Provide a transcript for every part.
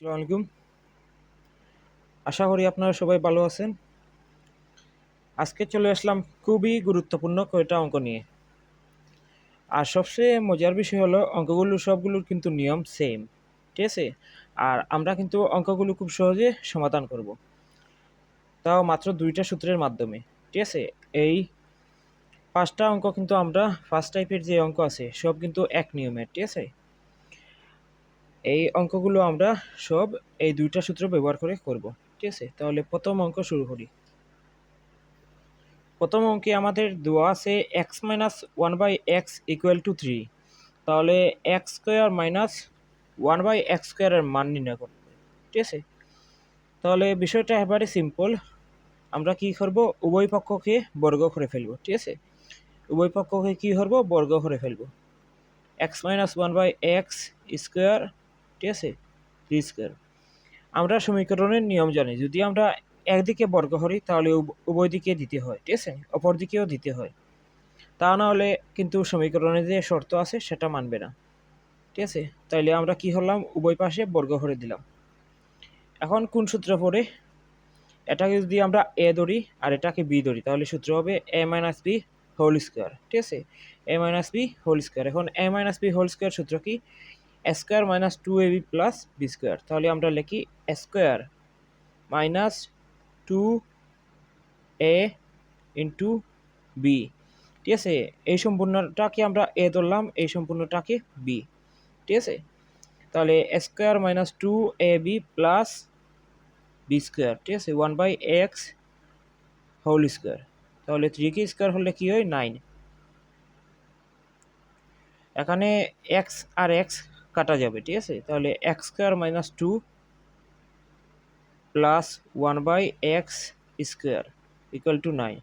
আসসালামু আলাইকুম। আশা করি আপনারা সবাই ভালো আছেন। আজকে চলে আসলাম খুবই গুরুত্বপূর্ণ কয়টা অঙ্ক নিয়ে। আর সবচেয়ে মজার বিষয় হলো, অঙ্কগুলো সবগুলোর কিন্তু নিয়ম সেম ঠিক আছে? আর আমরা কিন্তু অঙ্কগুলো খুব সহজে সমাধান করব। তাও মাত্র দুইটা সূত্রের মাধ্যমে, ঠিক আছে? এই পাঁচটা অঙ্ক কিন্তু আমরা ফার্স্ট টাইপের যে অঙ্ক আছে, সব কিন্তু এক নিয়মের, ঠিক আছে? এই অঙ্কগুলো আমরা সব এই দুইটা সূত্র ব্যবহার করে করব, ঠিক আছে? তাহলে প্রথম অঙ্ক শুরু করি। প্রথম অঙ্কে আমাদের দেওয়া আছে x minus one by x equal to three তাহলে x square minus one by x স্কোয়ারের মান নির্ণয় করতে হবে ঠিক আছে? তাহলে বিষয়টা একেবারে সিম্পল আমরা কি করব? উভয় পক্ষকে বর্গ করে ফেলব, ঠিক আছে? উভয় পক্ষকে কি করব? বর্গ করে ফেলব। X minus one by x square ঠিক আছে? থ্রি স্কোয়ার আমরা সমীকরণের নিয়ম জানি। যদি আমরা একদিকে বর্গ করি, তাহলে উভয় দিকে দিতে হয়, ঠিক আছে? অপর দিকেও দিতে হয়। তা না হলে কিন্তু সমীকরণের যে শর্ত আছে, সেটা মানবে না। ঠিক আছে? তাইলে আমরা কি হলাম? উভয় পাশে বর্গ করে দিলাম। এখন কোন সূত্র পড়ে? এটাকে যদি আমরা এ ধরি আর এটাকে বি ধরি, তাহলে সূত্র হবে A minus B whole square ঠিক আছে? A minus B whole square এখন A minus B whole square সূত্র কি? Square minus two A B plus B square. তাহলে আমরা লিখি square minus two A into B. ঠিক আছে? এই সম্পূর্ণটাকে আমরা এ ধরলাম, এই সম্পূর্ণটাকে বি। ঠিক আছে? তাহলে square minus two A B plus B square. ঠিক আছে? One by x whole square. তাহলে থ্রি কে স্কোয়ার হলে কী হয়? নাইন। এখানে এক্স আর এক্স কাটা যাবে, ঠিক আছে? তাহলে x square minus two plus one by x square equal to nine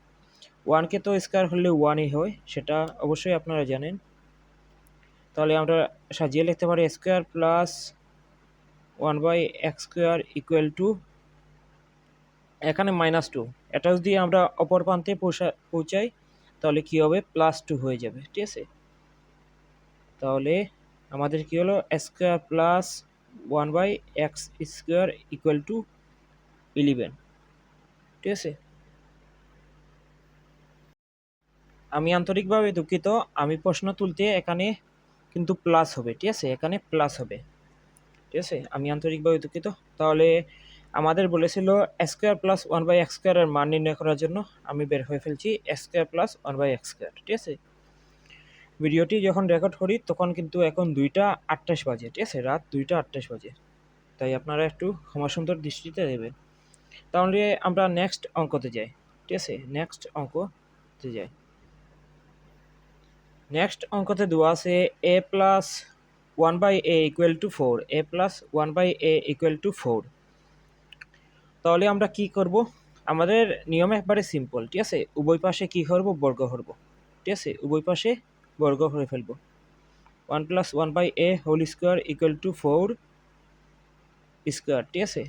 ওয়ানকে তো স্কোয়ার হলে ওয়ানই হয়, সেটা অবশ্যই আপনারা জানেন। তাহলে আমরা সাজিয়ে লিখতে পারি square plus one by x square equal to এখানে মাইনাস টু এটা যদি আমরা অপর প্রান্তে পৌঁছা, পৌঁছাই, তাহলে কী হবে? প্লাস টু হয়ে যাবে, ঠিক আছে? তাহলে আমাদের কি হলো? Square plus one by x square equal to eleven ঠিক আছে? আমি আন্তরিকভাবে দুঃখিত। আমি প্রশ্ন তুলতে এখানে কিন্তু প্লাস হবে, ঠিক আছে? এখানে প্লাস হবে। ঠিক আছে? আমি আন্তরিকভাবে দুঃখিত। তাহলে আমাদের বলেছিল square plus one by x স্কোয়ারের মান নির্ণয় করার জন্য আমি বের হয়ে ফেলছি square plus one by x square ঠিক আছে? ভিডিওটি যখন রেকর্ড করি, তখন কিন্তু এখন দুইটা আটটাশ বাজে, ঠিক আছে? রাত দুইটা আটটাশ বাজে। তাই আপনারা একটু ক্ষমা সুন্দর দৃষ্টিতে দেবেন। তাহলে আমরা নেক্সট অঙ্কতে যাই, ঠিক আছে? নেক্সট অঙ্কতে যাই। নেক্সট অঙ্কতে দেওয়া আছে A plus one by A equal to four A plus one by A equal to four তাহলে আমরা কি করব? আমাদের নিয়ম একবারে সিম্পল ঠিক আছে? উভয় পাশে কি করব? বর্গ করব, ঠিক আছে? উভয় পাশে বর্গ করে ফেলব। One plus one by A whole square equal to four square ঠিক আছে?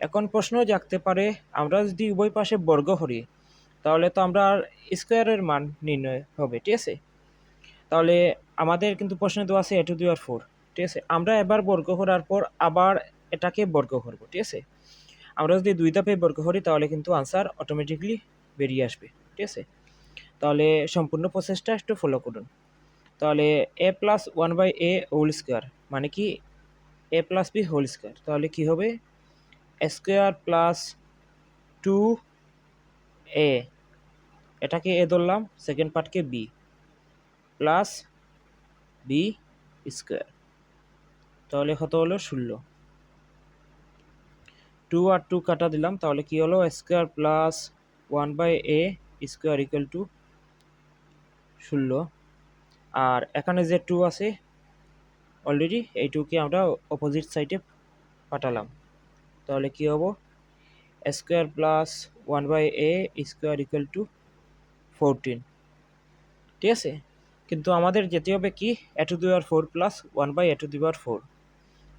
এখন প্রশ্ন জাগতে পারে আমরা যদি উভয় পাশে বর্গ করি, তাহলে তো আমরা স্কোয়ারের মান নির্ণয় হবে, ঠিক আছে? তাহলে আমাদের কিন্তু প্রশ্ন দেওয়া আছে এ টু দি ফোর ঠিক আছে? আমরা এবার বর্গ করার পর আবার এটাকে বর্গ করব, ঠিক আছে? আমরা যদি দুই ধাপে বর্গ করি, তাহলে কিন্তু আনসার অটোমেটিকলি বেরিয়ে আসবে, ঠিক আছে? তাহলে সম্পূর্ণ প্রসেসটা একটু ফলো করুন। তাহলে A plus one by A whole square মানে কি? A plus B whole square তাহলে কি হবে? স্কোয়ার প্লাস টু এ এটাকে এ ধরলাম সেকেন্ড পার্টকে বি প্লাস বি স্কোয়ার তাহলে কত হলো? ষোলো। টু আর টু কাটা দিলাম, তাহলে কি হলো? Square plus one by A square equal to ষোলো। আর এখানে যে টু আছে অলরেডি এই টুকে আমরা অপোজিট সাইডে পাঠালাম। তাহলে কি হব? Square plus one by A square equal to fourteen ঠিক আছে? কিন্তু আমাদের যেতে হবে কি? A to the power four plus one by A to the power four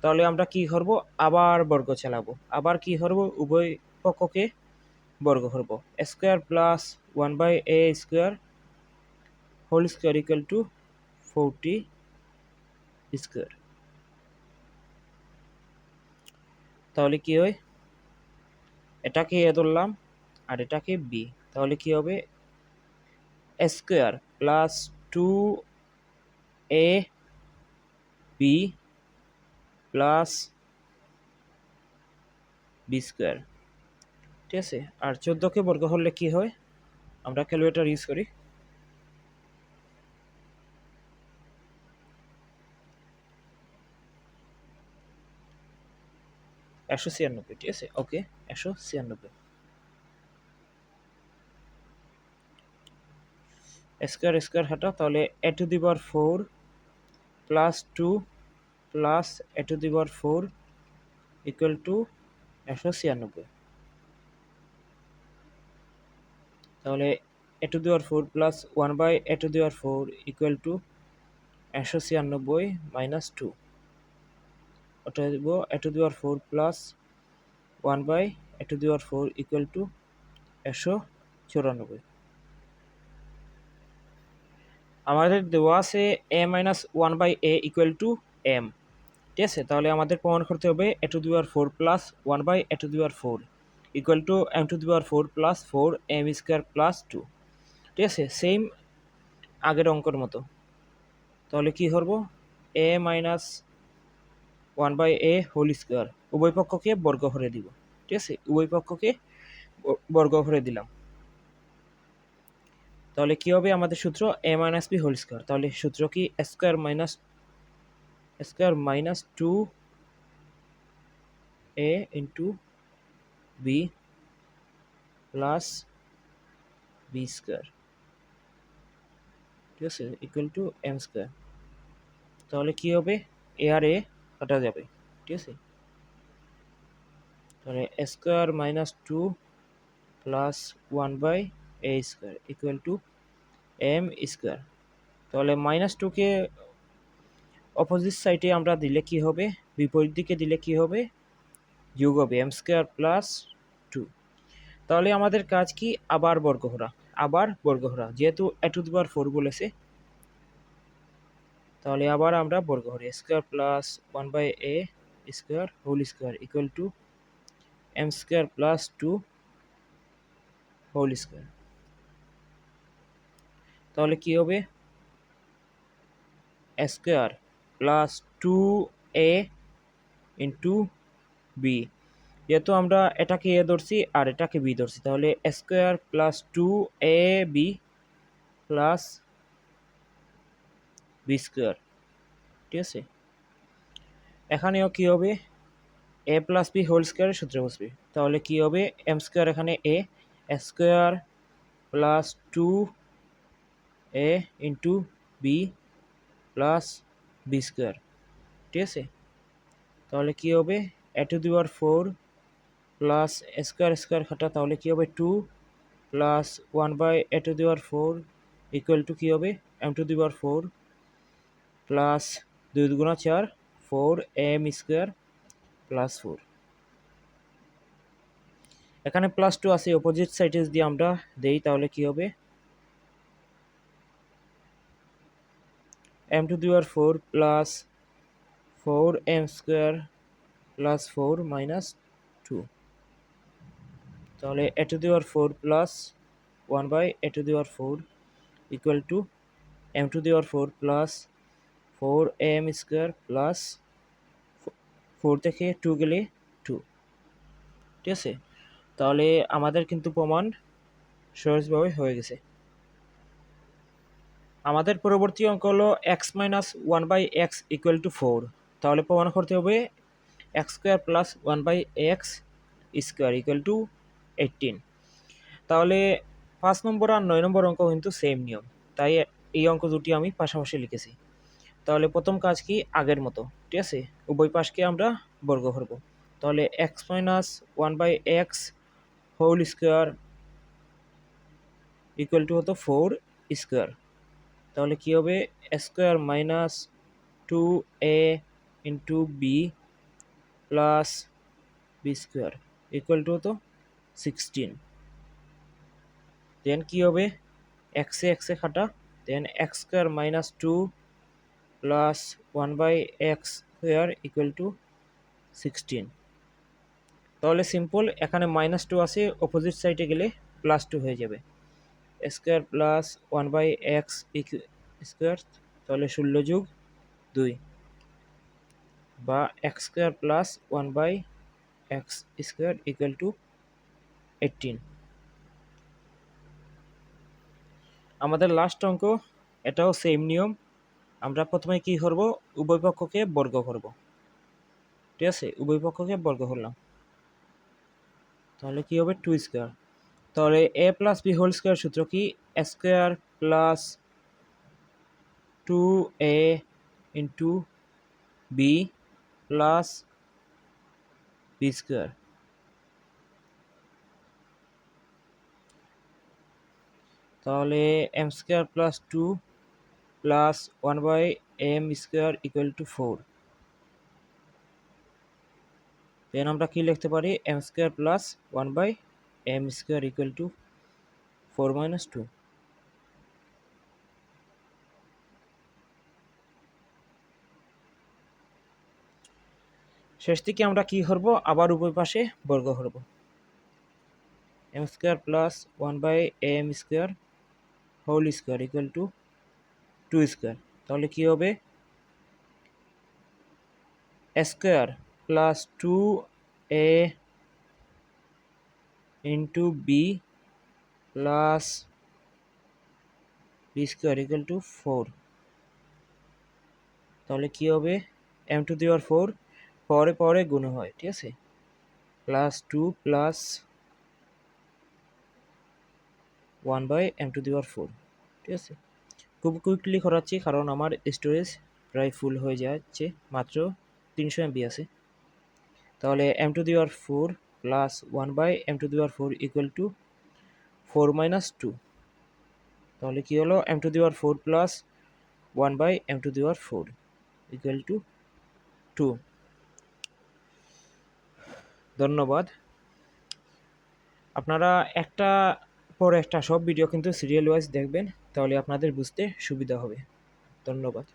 তাহলে আমরা কি করব? আবার বর্গ চালাবো। আবার কি করব? উভয় পক্ষকে বর্গ করব। Square plus one by A square whole square equal to forty square তাহলে কি হয়? এটাকে এ ধরলাম আর এটাকে বি তাহলে কি হবে? Square plus two A B plus B square ঠিক আছে? আর চোদ্দোকে বর্গ হলে কি হয়? আমরা ক্যালকুলেটর ইউজ করি। একশো ছিয়ানব্বই ঠিক আছে? ওকে। একশো ছিয়ানব্বই। স্কোয়ার স্কোয়ার হাঁটা তাহলে A to the power four plus two plus A to the power four equal to একশো ছিয়ানব্বই। তাহলে A to the power four plus one by A to the power four equal to একশো ছিয়ানব্বই minus two. ওটা দেবো A to the power four plus one by A to the power four equal to একশো চুরানব্বই। আমাদের দেওয়া আছে A minus one by A equal to M ঠিক আছে? তাহলে আমাদের প্রমাণ করতে হবে A to the power four plus one by A to the power four equal to M to the power four plus four M square plus two ঠিক আছে? Same আগের অঙ্কের মতো। তাহলে কি করব? A minus one by A whole square. উভয় পক্ষকে বর্গ করে দিব। ঠিক আছে? উভয় পক্ষকে বর্গ করে দিলাম। তাহলে কি হবে আমাদের সূত্র? A minus B whole square তাহলে সূত্র কি? Square minus square minus two A into B plus B square ঠিক আছে? ইকুয়াল টু এম স্কোয়ার তাহলে কি হবে? এ আর এ কাটা যাবে, ঠিক আছে? তাহলে square minus two plus one by A square equal to M square তাহলে মাইনাস টুকে অপোজিট সাইডে আমরা দিলে কি হবে? বিপরীত দিকে দিলে কি হবে? যোগ হবে এম স্কোয়ার প্লাস টু তাহলে আমাদের কাজ কি? আবার বর্গহরা আবার বর্গহরা। যেহেতু এ টু দিবার ফোর বলেছে তাহলে আবার আমরা বর্গহরে square plus one by A square whole square equal to M square plus two whole square তাহলে কি হবে? Square plus two A into B যেহেতু আমরা এটাকে এ ধরছি আর এটাকে বি ধরছি, তাহলে square plus two A B plus B square ঠিক আছে? এখানেও কি হবে? এ প্লাস বি হোল স্কোয়ারের সূত্রে বসবে। তাহলে কি হবে? এম স্কোয়ার এখানে a square plus two a into b plus b square ঠিক আছে? তাহলে কী হবে? A to the power four plus square square খাটা তাহলে কী হবে? Two plus one by a to the power four equal to কী হবে? M to the power four plus দুই দুগুণা চার four m square plus four এখানে প্লাস টু আছে অপোজিট সাইডে যদি আমরা দেই তাহলে কি হবে? M to the power four plus four m square plus four minus two তাহলে a to the power four plus one by a to the power four equal to m to the power four plus four m square plus four থেকে two গেলে two. ঠিক আছে? তাহলে আমাদের কিন্তু প্রমাণ সহজভাবে হয়ে গেছে। আমাদের পরবর্তী অঙ্ক হলো x minus one by x equal to four তাহলে প্রমাণ করতে হবে x square plus one by x square equal to eighteen তাহলে পাঁচ নম্বর আর নয় নম্বর অঙ্ক কিন্তু সেম নিয়ম। তাই এই অঙ্ক দুটি আমি পাশাপাশি লিখেছি। তাহলে প্রথম কাজ কি? আগের মতো, ঠিক আছে? উভয় পাশকে আমরা বর্গ করব। তাহলে x minus one by x whole square equal to হতো ফোর স্কোয়ার তাহলে কী হবে? Square minus two a into b plus b square equal to হতো সিক্সটিন দেন কী হবে? এক্সে এক্সে খাটা then x square minus two plus one by x square equal to sixteen তাহলে সিম্পল এখানে মাইনাস টু আছে অপোজিট সাইডে গেলে প্লাস টু হয়ে যাবে। Square plus one by x square তাহলে ষোলো যুগ দুই। বা x square plus one by x square equal to eighteen আমাদের লাস্ট অঙ্ক, এটাও সেম নিয়ম। আমরা প্রথমে কি করব? উভয় পক্ষকে বর্গ করব। ঠিক আছে? উভয় পক্ষকে বর্গ করলাম। তাহলে কি হবে? Two square. তাহলে a plus b whole square সূত্র কি? Square plus two a into b plus b square. তাহলে m square plus two plus one by m square equal to four then আমরা কি লিখতে পারি? M square plus one by m square equal to four minus two শেষ থেকে আমরা কি করব? আবার উভয় পাশে বর্গ করব। M square plus one by m square whole square equal to two square, তাহলে কি হবে? Square plus two a into b plus b square equal to four. তাহলে কি হবে? এম টু দেওয়ার ফোর, পরে পরে গুণ হয়, ঠিক আছে? Plus two plus one by m to the power four, ঠিক আছে? খুব কুইকলি করাচ্ছি, কারণ আমার স্টোরেজ প্রায় ফুল হয়ে যাচ্ছে, মাত্র তিনশো এমবি আছে। তাহলে m to the power four plus one by m to the power four equal to four minus two তাহলে কী হলো? M to the power four plus one by m to the power four equal to two ধন্যবাদ। আপনারা একটা পর একটা সব video কিন্তু সিরিয়াল ওয়াইজ দেখবেন। তাহলে আপনাদের বুঝতে সুবিধা হবে। ধন্যবাদ।